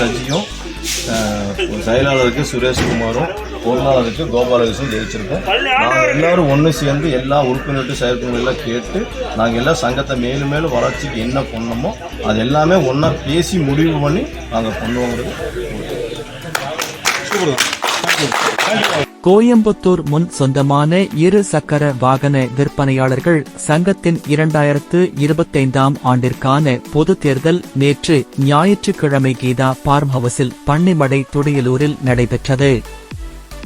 சஜியும் செயலாளருக்கு சுரேஷ்குமாரும் பொருளாளருக்கு கோபாலகிருஷ்ணன் ஜெயிச்சிருக்கோம். நாங்கள் எல்லாரும் ஒன்று சேர்ந்து எல்லா உறுப்பினர்கிட்ட செயற்குழுவும் கேட்டு நாங்கள் எல்லாம் சங்கத்தை மேலும் மேலும் வளர்ச்சிக்கு என்ன பண்ணணுமோ அது எல்லாமே ஒன்றா பேசி முடிவு பண்ணி நாங்கள் பண்ணுவோங்கிறது. கோயம்புத்தூர் முன் சொந்தமான இரு சக்கர வாகன விற்பனையாளர்கள் சங்கத்தின் இரண்டாயிரத்து இருபத்தைந்தாம் ஆண்டிற்கான பொது தேர்தல் நேற்று ஞாயிற்றுக்கிழமை கீதா பார்ம் ஹவுஸில் பன்னிமடை துடியலூரில் நடைபெற்றது.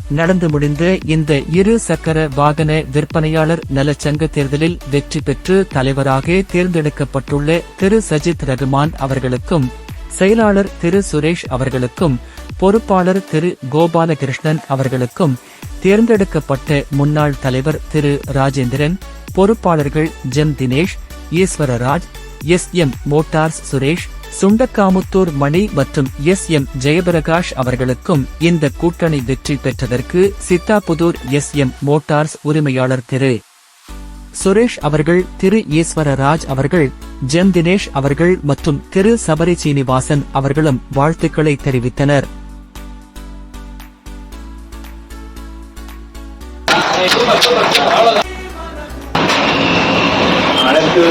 நடந்து முடிந்த இந்த இரு சக்கர வாகன விற்பனையாளர் நலச்சங்க தேர்தலில் வெற்றி பெற்று தலைவராக தேர்ந்தெடுக்கப்பட்டுள்ள திரு சஜித் ரகுமான் அவர்களுக்கும் செயலாளர் திரு சுரேஷ் அவர்களுக்கும் பொறுப்பாளர் திரு கோபாலகிருஷ்ணன் அவர்களுக்கும் தேர்ந்தெடுக்கப்பட்ட முன்னாள் தலைவர் திரு ராஜேந்திரன் பொறுப்பாளர்கள் Gem Dinesh Eswararaj S M Motors Suresh Sundakkamuthur Mani மற்றும் எஸ் எம் ஜெயபிரகாஷ் அவர்களுக்கும் இந்த கூட்டணி வெற்றி பெற்றதற்கு சித்தாபுதூர் எஸ் எம் மோட்டார்ஸ் உரிமையாளர் திரு சுரேஷ் அவர்கள் திரு ஈஸ்வரராஜ் அவர்கள் ஜெம் தினேஷ் அவர்கள் மற்றும் திரு சபரி சீனிவாசன் அவர்களும் வாழ்த்துக்களை தெரிவித்தனர். அனைத்து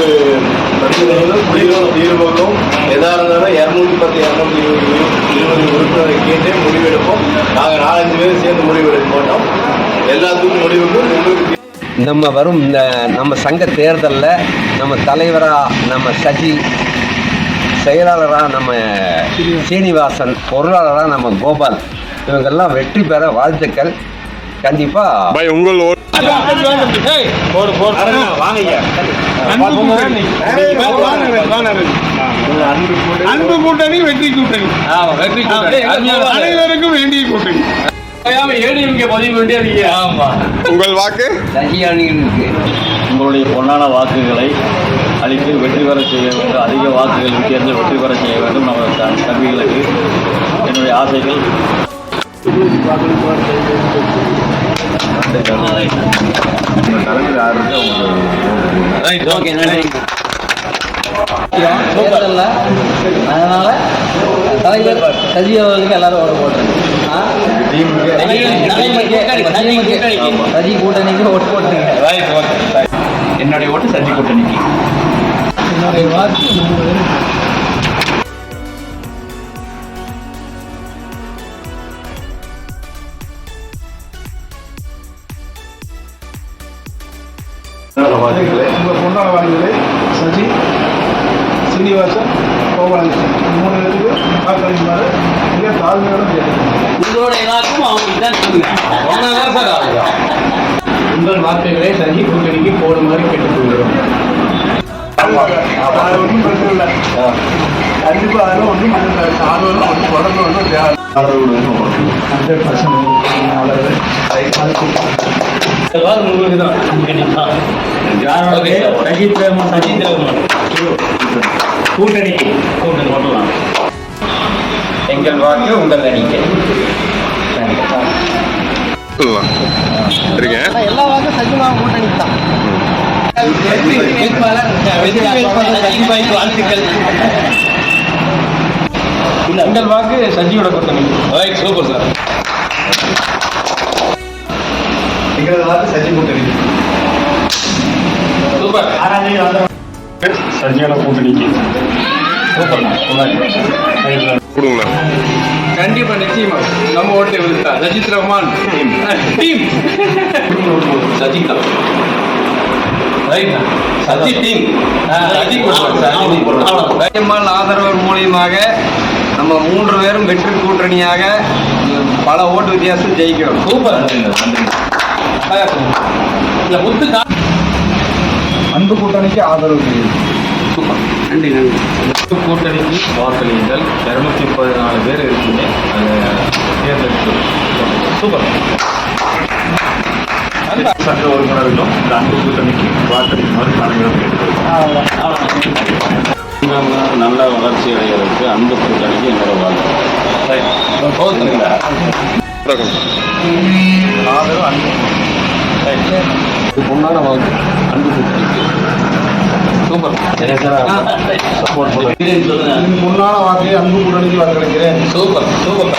பிரச்சனைகளும் முடிவும் தீர்வுகளும் எதா இருந்தாலும் இரநூத்தி பத்து இரநூத்தி இருபது இருபது உறுப்பினரை கேட்டே முடிவெடுப்போம். நாங்கள் நாலஞ்சு பேர் சேர்ந்து முடிவெடுக்க மாட்டோம். எல்லாத்துக்கும் முடிவுக்கும் உங்களுக்கு நம்ம வரும் இந்த நம்ம சங்க தேர்தலில் நம்ம தலைவராக நம்ம சஜி செயலாளராக நம்ம சீனிவாசன் பொருளாளராக நம்ம கோபால். இவங்கெல்லாம் வெற்றி பெற வாழ்த்துக்கள். கண்டிப்பாக பாய் உங்கள் அன்பு கூட்டணி வெற்றி கூட்டணி அனைவருக்கும் வேண்டிய கூட்டணி உங்கள் வாக்கு? உங்களுடைய பொன்னான வாக்குகளை அளித்து வெற்றி பெற செய்ய வேண்டும். அதிக வாக்குகள் வித்தியாசத்தில் வெற்றி பெற செய்ய வேண்டும். நம்ம த- தம்பிகளுக்கு என்னுடைய ஆசைகள். தேர்தலில் அதனால தலைவர் கல்வி அவர்களுக்கு எல்லாரும் ஓட போட்டுருங்க சஜி கூட்டணிக்கு ஓட்டு போட்டுருங்க என்னுடைய ஓட்டு சஜி கூட்டணிக்கு. என்னுடைய வாக்கு உங்கள் பொன்னான வாழ்வுகளை சஜி சீனிவாசன் கோபாலகிருஷ்ணன் மூணு பேருக்கு வாக்களிக்குமாறு மிக தாழ்மையோடு கேட்டுக்கிறேன் உங்கள் வாக்குகளை சஜி கூட்டணிக்கு போடுமாறு கேட்டுக்கொள்கிறோம். ஒன்றும் பிரச்சனை இல்லை. கண்டிப்பாக அதெல்லாம் ஒன்றும் ஆர்வம் ஒன்றும் தொடர்ந்து ஒன்றும் தேவை ஹண்ட்ரட் பர்சன்ட் உங்களுக்கு தான் சஜித் ரஹ்மான் சஜித் ரஹ்மான் கூட்டணிக்கு கூட்டணி போடலாம் எங்கள் வாக்கு உங்கள் அணிக்கு எல்லா வாக்கும் சஜிமா கூட்டணிக்கு தான் வாழ்த்துக்கள் உங்கள் வாக்கு சஜியோட கூட்டணி சூப்பர் சார் வாக்கு சஜி கூட்டணி சூப்பர். சஜியோட கூட்டணிக்கு கொடுங்களேன். கண்டிப்பா நிச்சயமா. நம்ம ஓட்டு விழுத்தா ரஜித் ரஹ்மான். டீம். சஜித். தான் ரைட் சஜி டீம். சஜி போடுவாங்க பெரும்பால் ஆதரவு மூலியமாக நம்ம மூன்று பேரும் வெற்றி கூட்டணியாக பல ஓட்டு வித்தியாசம் ஜெயிக்கிறோம். சூப்பர். இல்ல முத்து அன்பு கூட்டணிக்கு ஆதரவு நன்றி நன்றி. முத்து கூட்டணிக்கு வாக்களியுங்கள். இருநூத்தி பதினாலு பேர் இருக்கீங்க தேர்ந்தெடுத்து சூப்பர். சட்ட உறுப்பினர்களும் இந்த அன்பு கூட்டணிக்கு வாக்களிக்குமாறு அனைவரும் கேட்டுக்கொள்கிறோம். நல்ல வளர்ச்சி அடைகிறதுக்கு அன்பு கூட்டணிக்கு என்னோட வாழ்க்கை ஆதரவு அன்பு ரைட் பொண்ணான வாக்கு அன்பு கூட்டணிக்கு சூப்பர். சப்போர்ட் பண்ணுங்க என் பொன்னான வாக்கை அன்பு கூட்டணிக்கு வாக்களிக்கிறேன். சூப்பர். சூப்பர்.